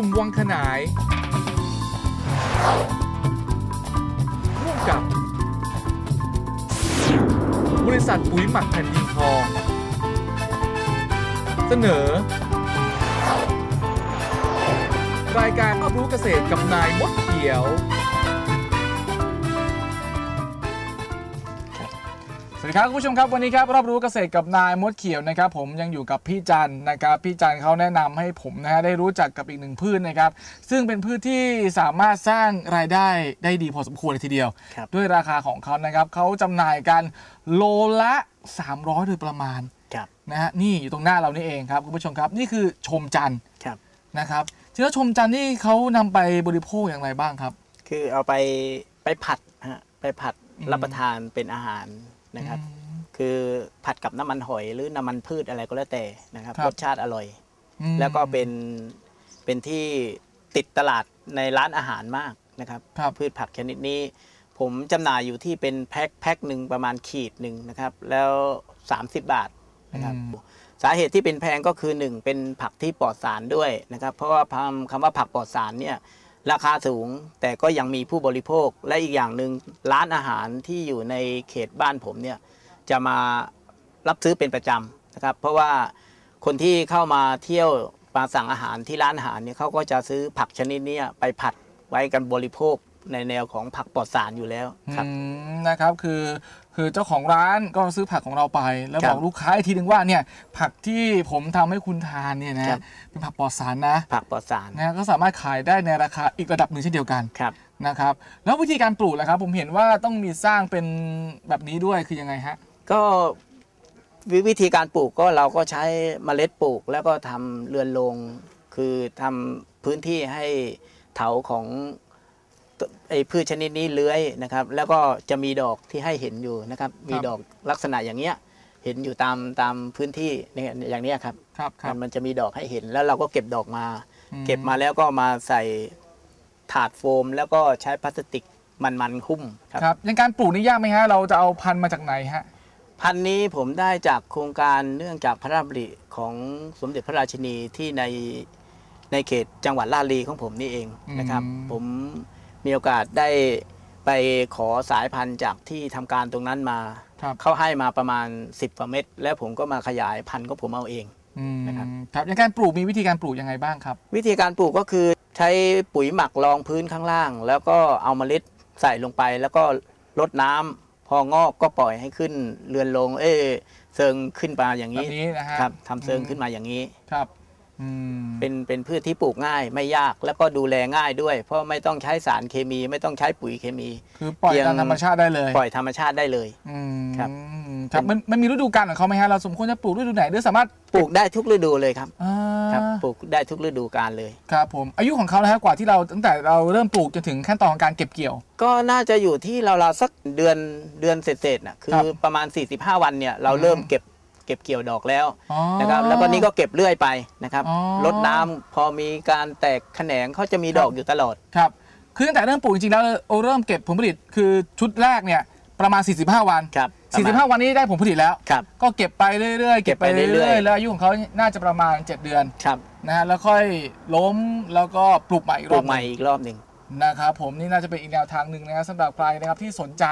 ลุ่มวังขนาย ร่วมกับ บริษัทปุ๋ยหมักแผ่นดินทอง เสนอ รายการรับรู้เกษตรกับนายมดเขียว สวัสดีครับคุณผู้ชมครับวันนี้ครับรอบรู้เกษตรกับนายมดเขียวนะครับ ผมยังอยู่กับพี่จันนะครับพี่จันเขาแนะนำให้ผมนะฮะได้รู้จักกับอีกหนึ่งพืชนะครับ ซึ่งเป็นพืชที่สามารถสร้างรายได้ได้ดีพอสมควรเลยทีเดียวครับด้วยราคาของเขานะครับเขาจำหน่ายกันโลละ 300 โดยประมาณครับนะฮะนี่อยู่ตรงหน้าเรานี่เองครับคุณผู้ชมครับนี่คือชมจันทร์ครับนะครับทีนี้ชมจันทร์นี่เขานำไปบริโภคอย่างไรบ้างครับ คือเอาไปไปผัดฮะไปผัดอืมรับประทานเป็นอาหาร นะครับ คือผัดกับน้ำมันหอยหรือน้ำมันพืชอะไรก็แล้วแต่นะครับครับรสชาติอร่อยอืมแล้วก็เป็นเป็นที่ติดตลาดในร้านอาหารมากนะครับครับพืชผักชนิดนี้ ผมจำหน่ายอยู่ที่เป็นแพ็คแพ็คหนึ่งประมาณขีดหนึ่งนะครับ แล้ว 30 บาทนะครับอืมสาเหตุที่เป็นแพงก็คือหนึ่งเป็นผักที่ปลอดสารด้วยนะครับ เพราะว่าคำคำว่าผักปลอดสารเนี่ย ราคาสูงแต่ก็ยังมีผู้บริโภคและอีกอย่างหนึ่งร้านอาหารที่อยู่ในเขตบ้านผมเนี่ยจะมารับซื้อเป็นประจำนะครับ เพราะว่าคนที่เข้ามาเที่ยวมาสั่งอาหารที่ร้านอาหารเนี่ยเขาก็จะซื้อผักชนิดนี้ไปผัดไว้กันบริโภคในแนวของผักปลอดสารอยู่แล้วครับนะครับคือ คือเจ้าของร้านก็ซื้อผักของเราไป แล้วครับบอกลูกค้าอีกทีหนึ่งว่าเนี่ยผักที่ผมทำให้คุณทานเนี่ยนะครับเป็นผักปลอดสารนะ ผักปลอดสารนะก็สามารถขายได้ในราคาอีกระดับหนึ่งเช่นเดียวกันครับนะครับ แล้ววิธีการปลูกล่ะครับ ผมเห็นว่าต้องมีสร้างเป็นแบบนี้ด้วยคือยังไงฮะก็วิวิธีการปลูกก็เราก็ใช้เมล็ดปลูก แล้วก็ทำเรือนโรงคือทำพื้นที่ให้เถาของต ไอ้พืชชนิดนี้เลื้อยนะครับ แล้วก็จะมีดอกที่ให้เห็นอยู่นะครับ มีดอกลักษณะอย่างเงี้ยเห็นอยู่ตามตามพื้นที่เนี่ยอย่างเนี้ยครับครับครับ มันจะมีดอกให้เห็นแล้วเราก็เก็บดอกมาอืมเก็บมาแล้วก็มาใส่ถาดโฟม แล้วก็ใช้พลาสติกมันๆหุ้มครับครับอยังการปลูกนี่ยากไหมฮะเราจะเอาพันธุ์มาจากไหนฮะพันธุ์นี้ผมได้จากโครงการเนื่องจากพระราชดำริของสมเด็จพระราชินีที่ในในเขตจังหวัดลาดลีของผมนี่เองนะครับอืมผม มีโอกาสได้ไปขอสายพันธุ์จากที่ทำการตรงนั้นมาครับเขาให้มาประมาณ 10กว่าเม็ดแล้วผมก็มาขยายพันธุ์ของผมเอาเองอืมนะครับครับอยังการปลูกมีวิธีการปลูกยังไงบ้างครับ วิธีการปลูกก็คือใช้ปุ๋ยหมักรองพื้นข้างล่าง แล้วก็เอาเมล็ดใส่ลงไป แล้วก็รดน้ำพองอกก็ปล่อยให้ขึ้นเรือนลง เอ้ยเซิงขึ้นมาอย่างแบบนี้นี้นะฮะครับทำเซิงขึ้นมาอย่างนี้ครับอืม เป็นเป็นพืชที่ปลูกง่ายไม่ยากแล้วก็ดูแลง่ายด้วย เพราะไม่ต้องใช้สารเคมี ไม่ต้องใช้ปุ๋ยเคมี คือปล่อยเพียงตามธรรมชาติได้เลย ปล่อยธรรมชาติได้เลยอืมครับครับมันมันมีฤดูกาลของเขาไหมฮะเราสมควรจะปลูกฤดูไหนหรือสามารถปลูกได้ทุกฤดูเลยครับอ่าครับปลูกได้ทุกฤดูกาลเลยครับผมอายุของเขานะฮะกว่าที่เราตั้งแต่เราเริ่มปลูกจนถึงขั้นตอนของการเก็บเกี่ยว ก็น่าจะอยู่ที่เราเราวๆสักเดือนเดือนเศษๆน่ะคืครัอบประมาณ 45 วันเนี่ยเราอืมเริ่มเก็บเก็บเกี่ยวดอกแล้วอ๋อนะครับแล้วก็นี่ก็เก็บเรื่อยไปนะครับอ๋อรดน้ำพอมีการแตกแขนงเขาจะมีดอกอยู่ตลอดครับคือตั้งแต่เริ่มปลูกจริงๆแล้วเราเริ่มเก็บผลผลิตคือชุดแรกเนี่ยประมาณ 45 วันครับประมาณ45 วันนี้ได้ผลผลิตแล้วครับก็เก็บไปเรื่อยๆ เก็บไปเก็บไปเรื่เรื่ออยยๆๆแล้วอายุของเขาน่าจะประมาณ 7 เดือนครับนะฮะแล้วค่อยล้มแล้วก็ปลูกใหม่อีกปรลูอบกหใหม่นึ่งอีกรอบหนึ่ง นะครับผมนี่น่าจะเป็นอีกแนวทางหนึ่งนะครับสำหรับใครนะครับที่สนใจ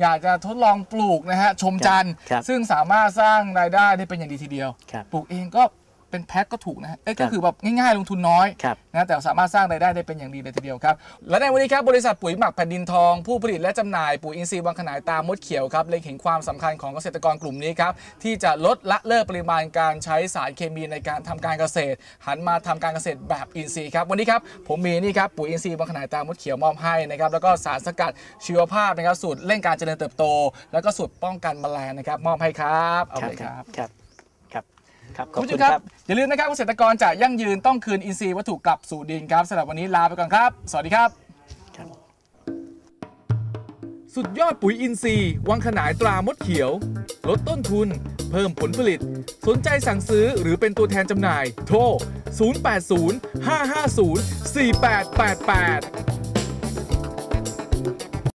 อยากจะทดลองปลูกนะฮะชมจันทร์ครับซึ่งสามารถสร้างรายได้ได้เป็นอย่างดีทีเดียวครับปลูกเองก็ เป็นแพ็คก็ถูกนะฮะเอ้ยครัก็บคือแบบง่ายๆลงทุนน้อยครับนะแต่สามารถสร้างรายได้ได้เป็นอย่างดีเลยทีเดียวครับ และในวันนี้ครับบริษัทปุ๋ยหมักแผ่นดินทอง ผู้ผลิตและจำหน่ายปุ๋ยอินทรีย์วังขนายตามมดเขียวครับเล็งเห็นความสำคัญของเกษตรกรกลุ่มนี้ครับที่จะลดละเลิกปริมาณการใช้สารเคมีในการทำการเกษตร หันมาทำการเกษตรแบบอินทรีย์ครับวันนี้ครับผมมีนี่ครับปุ๋ยอินทรีย์วังขนายตามมดเขียวมอบให้นะครับแล้วก็สารสกัดชีวภาพนะครับสูตรเร่งการเจริญเติบโต แล้วก็สูตรป้องกันแมลงนะครับมอบให้ครับเอาเลยครับ ครับครับครับขคุอบณผู้ชคุมณคครัรับบอย่าลืมนะครับเกษตรกรจะยั่งยืนต้องคืนอินทรีย์วัตถุกลับสู่ดินครับสำหรับวันนี้ลาไปก่อนครับ สวัสดีครับครับ สุดยอดปุ๋ยอินทรีย์วังขนายตรามดเขียว ลดต้นทุน เพิ่มผลผลิต สนใจสั่งซื้อหรือเป็นตัวแทนจำหน่าย โทร 080 550 4888